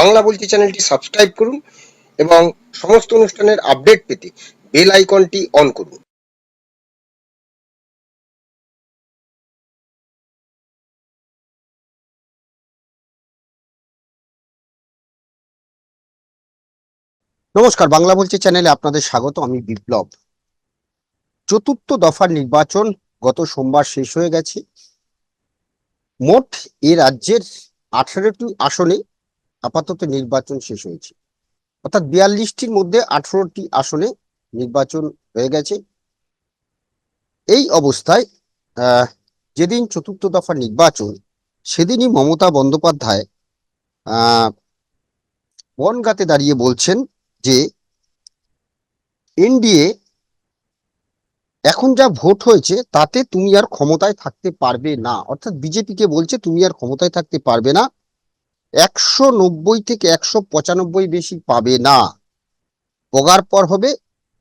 বাংলা বলছি চ্যানেলটি সাবস্ক্রাইব করুন এবং সমস্ত অনুষ্ঠানের আপডেট পেতে বেল আইকনটি অন করুন। নমস্কার, বাংলা বলছি চ্যানেলে আপনাদের স্বাগত, আমি বিপ্লব। চতুর্থ দফার নির্বাচন গত সোমবার শেষ হয়ে গেছে। মোট এ রাজ্যের আঠারোটি আসনে আপাতত নির্বাচন শেষ হয়েছে। অর্থাৎ বিয়াল্লিশটির মধ্যে আঠারোটি আসনে নির্বাচন হয়ে গেছে। এই অবস্থায় যেদিন চতুর্থ দফার নির্বাচন, সেদিনই মমতা বন্দ্যোপাধ্যায় বনগাতে দাঁড়িয়ে বলছেন যে, এনডিএ এখন যা ভোট হয়েছে, তাতে তুমি আর ক্ষমতায় থাকতে পারবে না। অর্থাৎ বিজেপিকে বলছে, তুমি আর ক্ষমতায় থাকতে পারবে না। একশো নব্বই থেকে একশো পঁচানব্বই বেশি পাবে না। পগার পর হবে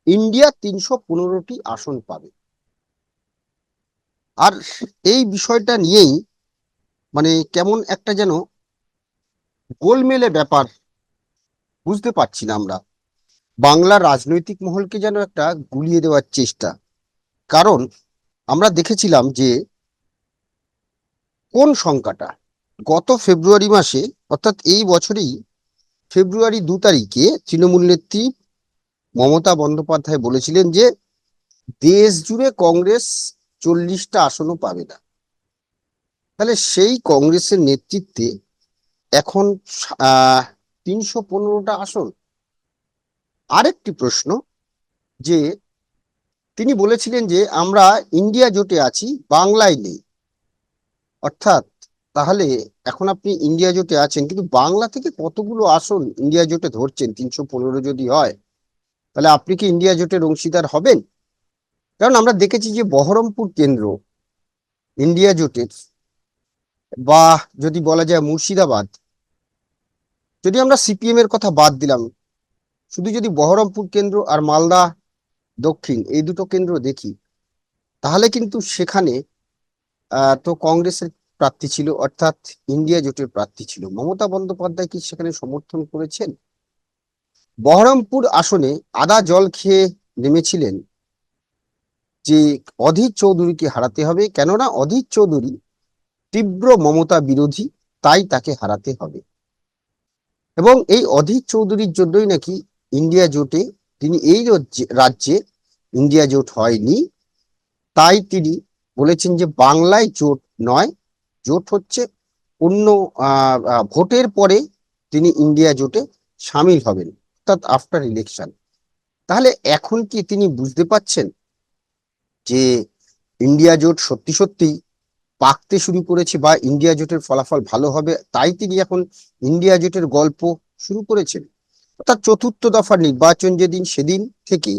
ইন্ডিয়া তিনশো পনেরোটি আসন পাবে। আর এই বিষয়টা নিয়েই মানে কেমন একটা যেন গোলমেলে ব্যাপার বুঝতে পারছি না আমরা। বাংলার রাজনৈতিক মহলকে যেন একটা গুলিয়ে দেওয়ার চেষ্টা। কারণ আমরা দেখেছিলাম যে কোন সংখ্যাটা গত ফেব্রুয়ারি মাসে, অর্থাৎ এই বছরেই ফেব্রুয়ারি দু তারিখে তৃণমূল নেত্রী মমতা বন্দ্যোপাধ্যায় বলেছিলেন যে, দেশ জুড়ে কংগ্রেস চল্লিশটা আসনও পাবে না। তাহলে সেই কংগ্রেসের নেতৃত্বে এখন তিনশো পনেরোটা আসন। আরেকটি প্রশ্ন, যে তিনি বলেছিলেন যে, আমরা ইন্ডিয়া জোটে আছি, বাংলায় নেই। অর্থাৎ তাহলে এখন আপনি ইন্ডিয়া জোটে আছেন, কিন্তু বাংলা থেকে কতগুলো আসন ইন্ডিয়া জোটে ধরছেন? তিনশো পনেরো যদি হয়, তাহলে আপনি কি ইন্ডিয়া জোটের অংশীদার হবেন? কারণ আমরা দেখেছি যে বহরমপুর কেন্দ্র ইন্ডিয়া জোটের, বা যদি বলা যায় মুর্শিদাবাদ, যদি আমরা সিপিএম এর কথা বাদ দিলাম, শুধু যদি বহরমপুর কেন্দ্র আর মালদা দক্ষিণ এই দুটো কেন্দ্র দেখি, তাহলে কিন্তু সেখানে তো কংগ্রেসের প্রার্থী ছিল, অর্থাৎ ইন্ডিয়া জোটের প্রার্থী ছিল। মমতা বন্দ্যোপাধ্যায় কি সেখানে সমর্থন করেছেন? বহরমপুর আসনে আদা জল খেয়ে নেমেছিলেন যে অধীর চৌধুরীকে হারাতে হবে। কেননা অধীর চৌধুরী তীব্র মমতা বিরোধী, তাই তাকে হারাতে হবে। এবং এই অধীর চৌধুরীর জন্যই নাকি ইন্ডিয়া জোটে তিনি এই রাজ্যে- ইন্ডিয়া জোট হয়নি। তাই তিনি বলেছেন যে বাংলায় জোট নয় জোট হচ্ছে, অন্য ভোটের পরে তিনি ইন্ডিয়া জোটে সামিল হবেন, অর্থাৎ আফটার ইলেকশন তাহলে এখন কি তিনি বুঝতে পাচ্ছেন যে ইন্ডিয়া জোট সত্যি সত্যি পাকতে শুরু করেছে বা ইন্ডিয়া জোটের ফলাফল ভালো হবে, তাই তিনি এখন ইন্ডিয়া জোটের গল্প শুরু করেছেন? অর্থাৎ চতুর্থ দফার নির্বাচন যেদিন, সেদিন থেকে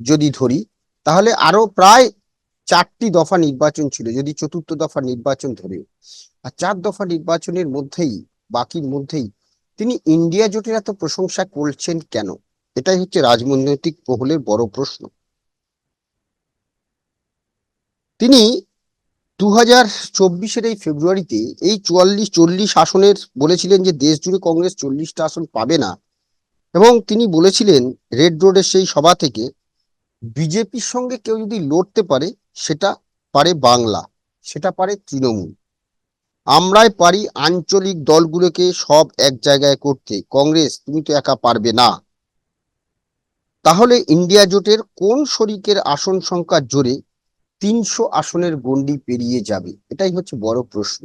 যদি ধরি, তাহলে আরও প্রায় চারটি দফা নির্বাচন ছিল, যদি চতুর্থ দফা নির্বাচন ধরে। আর চার দফা নির্বাচনের মধ্যেই বাকির মধ্যেই, তিনি ইন্ডিয়া জোটের এত প্রশংসা করছেন কেন? এটাই হচ্ছে রাজনৈতিক প্রহলের বড় প্রশ্ন। তিনি দু হাজার চব্বিশের এই ফেব্রুয়ারিতে এই চুয়াল্লিশ, চল্লিশ আসনের বলেছিলেন যে দেশ জুড়ে কংগ্রেস চল্লিশটা আসন পাবে না। এবং তিনি বলেছিলেন, রেড রোডের সেই সভা থেকে, বিজেপির সঙ্গে কেউ যদি লড়তে পারে সেটা পারে বাংলা, সেটা পারে তৃণমূল। আমরাই পারি আঞ্চলিক দলগুলোকে সব এক জায়গায় করতে। কংগ্রেস, তুমি তো একা পারবে না। তাহলে ইন্ডিয়া জোটের কোন শরিকের আসন সংখ্যার জোরে তিনশো আসনের গন্ডি পেরিয়ে যাবে? এটাই হচ্ছে বড় প্রশ্ন।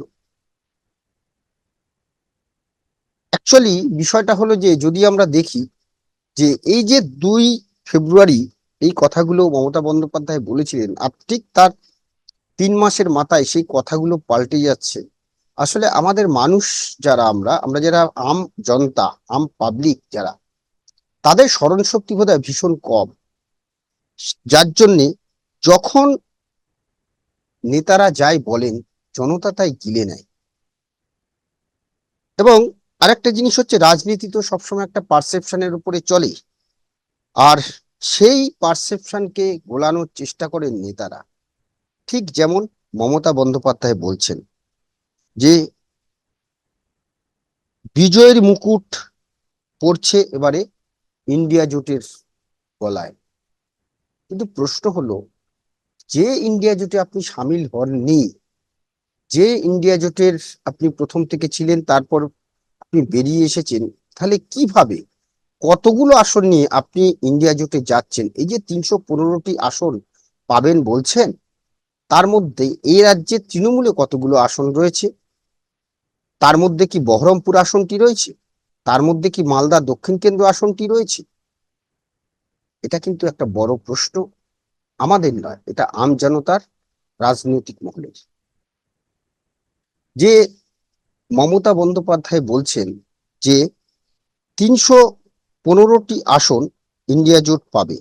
অ্যাকচুয়ালি বিষয়টা হলো যে, যদি আমরা দেখি যে, এই যে দুই ফেব্রুয়ারি এই কথাগুলো মমতা বন্দ্যোপাধ্যায় বলেছিলেন। আর ঠিক তার তিন মাসের মাথায় সেই কথাগুলো পাল্টে যাচ্ছে। আসলে আমাদের মানুষ যারা আমরা আমরা যারা আম জনতা, আম পাবলিক যারা, তাদের স্মরণ শক্তি বোধহয় ভীষণ কম। যার জন্যে যখন নেতারা যাই বলেন, জনতা তাই গিলে নেয়। এবং আরেকটা জিনিস হচ্ছে, রাজনীতি তো সবসময় একটা পারসেপশনের উপরে চলে আর সেই পারসেপশনকে গোলানোর চেষ্টা করেন নেতারা। ঠিক যেমন মমতা বন্দ্যোপাধ্যায় বলছেন যে, বিজয়ের মুকুট পড়ছে এবারে ইন্ডিয়া জোটের গলায়। কিন্তু প্রশ্ন হলো, যে ইন্ডিয়া জোটে আপনি সামিল হননি, যে ইন্ডিয়া জোটের আপনি প্রথম থেকে ছিলেন, তারপর আপনি বেরিয়ে এসেছেন, তাহলে কীভাবে কতগুলো আসন নিয়ে আপনি ইন্ডিয়া জোটে যাচ্ছেন? এই যে তিনশো পনেরোটি আসন পাবেন বলছেন, তার মধ্যে এই রাজ্যে তৃণমূলে কতগুলো আসন রয়েছে? তার মধ্যে কি বহরমপুর আসনটি রয়েছে? তার মধ্যে কি মালদা দক্ষিণ কেন্দ্র আসনটি রয়েছে? এটা কিন্তু একটা বড় প্রশ্ন। আমাদের নয়, এটা আম জনতার রাজনৈতিক মহলের। যে মমতা বন্দ্যোপাধ্যায় বলছেন যে তিনশো পনেরোটি আসন ইন্ডিয়া জোট পাবে।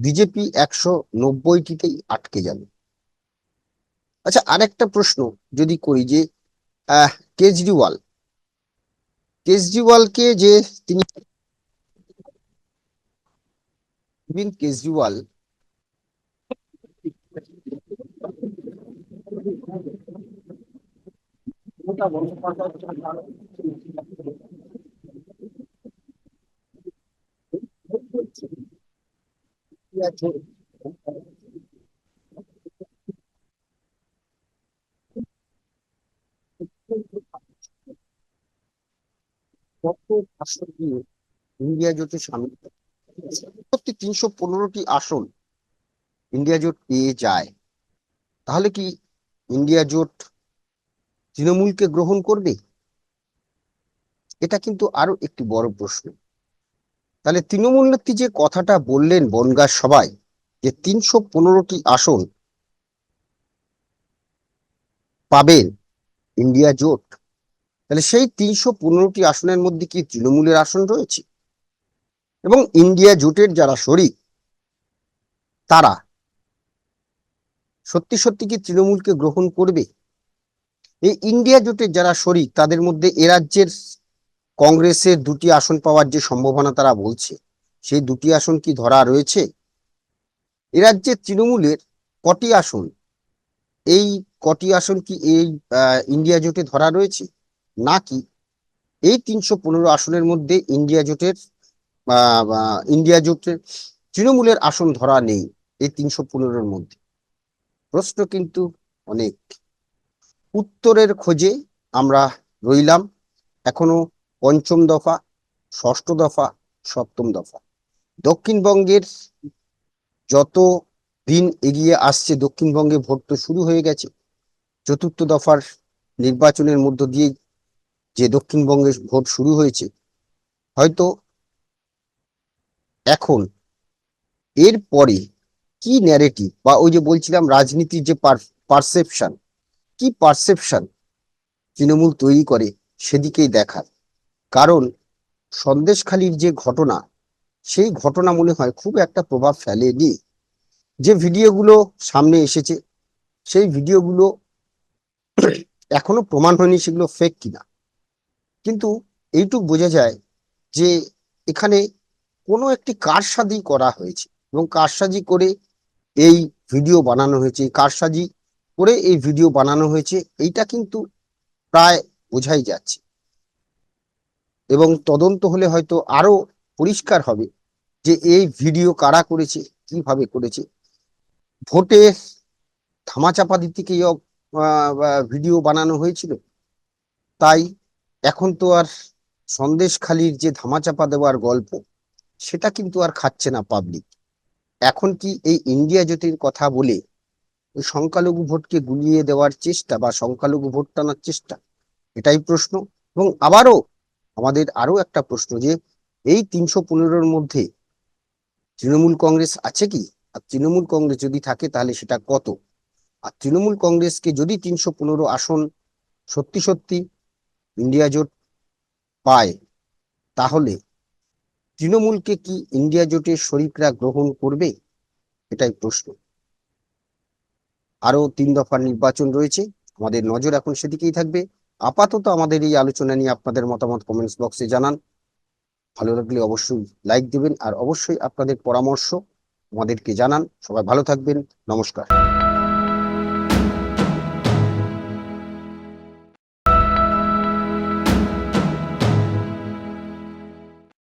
বিজেপি একশো নব্বইটিতেই আটকে যাবে। আচ্ছা আরেকটা প্রশ্ন যদি করি যে কেজরিওয়াল, কেজরিওয়ালকে যে তিনি অরবিন্দ কেজরিওয়াল ইন্ডিয়া জোটে সামিল সত্যি তিনশো পনেরোটি আসন ইন্ডিয়া জোট পেয়ে যায়। তাহলে কি ইন্ডিয়া জোট তৃণমূলকে গ্রহণ করবে? এটা কিন্তু আরও একটি বড় প্রশ্ন। তাহলে তৃণমূল নেত্রী যে কথাটা বললেন বনগাঁ সবাই যে তিনশো পনেরোটি আসন পাবেন ইন্ডিয়া জোট, তাহলে সেই তিনশো পনেরোটি আসনের মধ্যে কি তৃণমূলের আসন রয়েছে? এবং ইন্ডিয়া জোটের যারা শরিক, তারা সত্যি সত্যি কি তৃণমূলকে গ্রহণ করবে? এই ইন্ডিয়া জোটের যারা শরিক, তাদের মধ্যে এ রাজ্যের কংগ্রেসের দুটি আসন পাওয়ার যে সম্ভাবনা তারা বলছে, সেই দুটি আসন কি ধরা রয়েছে? এ রাজ্যে তৃণমূলের কটি আসন? এই কটি আসন কি এই ইন্ডিয়া জোটে ধরা রয়েছে? নাকি এই তিনশো পনেরো আসনের মধ্যে ইন্ডিয়া জোটের ইন্ডিয়া জোটের তৃণমূলের আসন ধরা নেই এই তিনশো পনেরোর মধ্যে? প্রশ্ন কিন্তু অনেক। উত্তরের খোঁজে আমরা রইলাম। এখনও পঞ্চম দফা, ষষ্ঠ দফা, সপ্তম দফা। দক্ষিণবঙ্গের যত দিন এগিয়ে আসছে, দক্ষিণবঙ্গে ভোট তো শুরু হয়ে গেছে। চতুর্থ দফার নির্বাচনের মধ্য দিয়ে যে দক্ষিণবঙ্গে ভোট শুরু হয়েছে, হয়তো এখন এর পরে কি ন্যারেটিভ বা ওই যে বলছিলাম রাজনীতির যে পারসেপশন কি পারসেপশন তৃণমূল তৈরি করে সেদিকেই দেখার? কারণ সন্দেশখালির যে ঘটনা, সেই ঘটনা মনে হয় খুব একটা প্রভাব ফেলেনি। যে ভিডিওগুলো সামনে এসেছে, সেই ভিডিওগুলো এখনও প্রমাণ হয়নি সেগুলো ফেক কিনা। কিন্তু এইটুক বোঝা যায় যে এখানে কোনো একটি কারসাজি করা হয়েছে এবং কারসাজি করে এই ভিডিও বানানো হয়েছে, কারসাজি করে এই ভিডিও বানানো হয়েছে, এইটা কিন্তু প্রায় বোঝাই যাচ্ছে। এবং তদন্ত হলে হয়তো আরও পরিষ্কার হবে যে এই ভিডিও কারা করেছে, কীভাবে করেছে। ভোটে ধামাচাপা দিতে কি ভিডিও বানানো হয়েছিল। তাই এখন তো আর সন্দেশখালির যে ধামাচাপা দেওয়ার গল্প, সেটা কিন্তু আর খাচ্ছে না পাবলিক এখন কি এই ইন্ডিয়া জোটের কথা বলে ওই সংখ্যালঘু ভোটকে গুলিয়ে দেওয়ার চেষ্টা বা সংখ্যালঘু ভোট টানার চেষ্টা, এটাই প্রশ্ন। এবং আবারও আমাদের আরও একটা প্রশ্ন যে, এই তিনশো পনেরোর মধ্যে তৃণমূল কংগ্রেস আছে কি? আর তৃণমূল কংগ্রেস যদি থাকে তাহলে সেটা কত? আর তৃণমূল কংগ্রেসকে যদি তিনশো পনেরো আসন সত্যি সত্যি ইন্ডিয়া জোট পায়, তাহলে তৃণমূলকে কি ইন্ডিয়া জোটের শরিকরা গ্রহণ করবে? এটাই প্রশ্ন। আরও তিন দফার নির্বাচন রয়েছে, আমাদের নজর এখন সেদিকেই থাকবে। আপাতত আমাদের এই আলোচনা নিয়ে আপনাদের মতামত কমেন্টস বক্সে জানান। ভালো লাগলে অবশ্যই লাইক দিবেন আর অবশ্যই আপনাদের পরামর্শ আমাদেরকে জানান। সবাই ভালো থাকবেন। নমস্কার।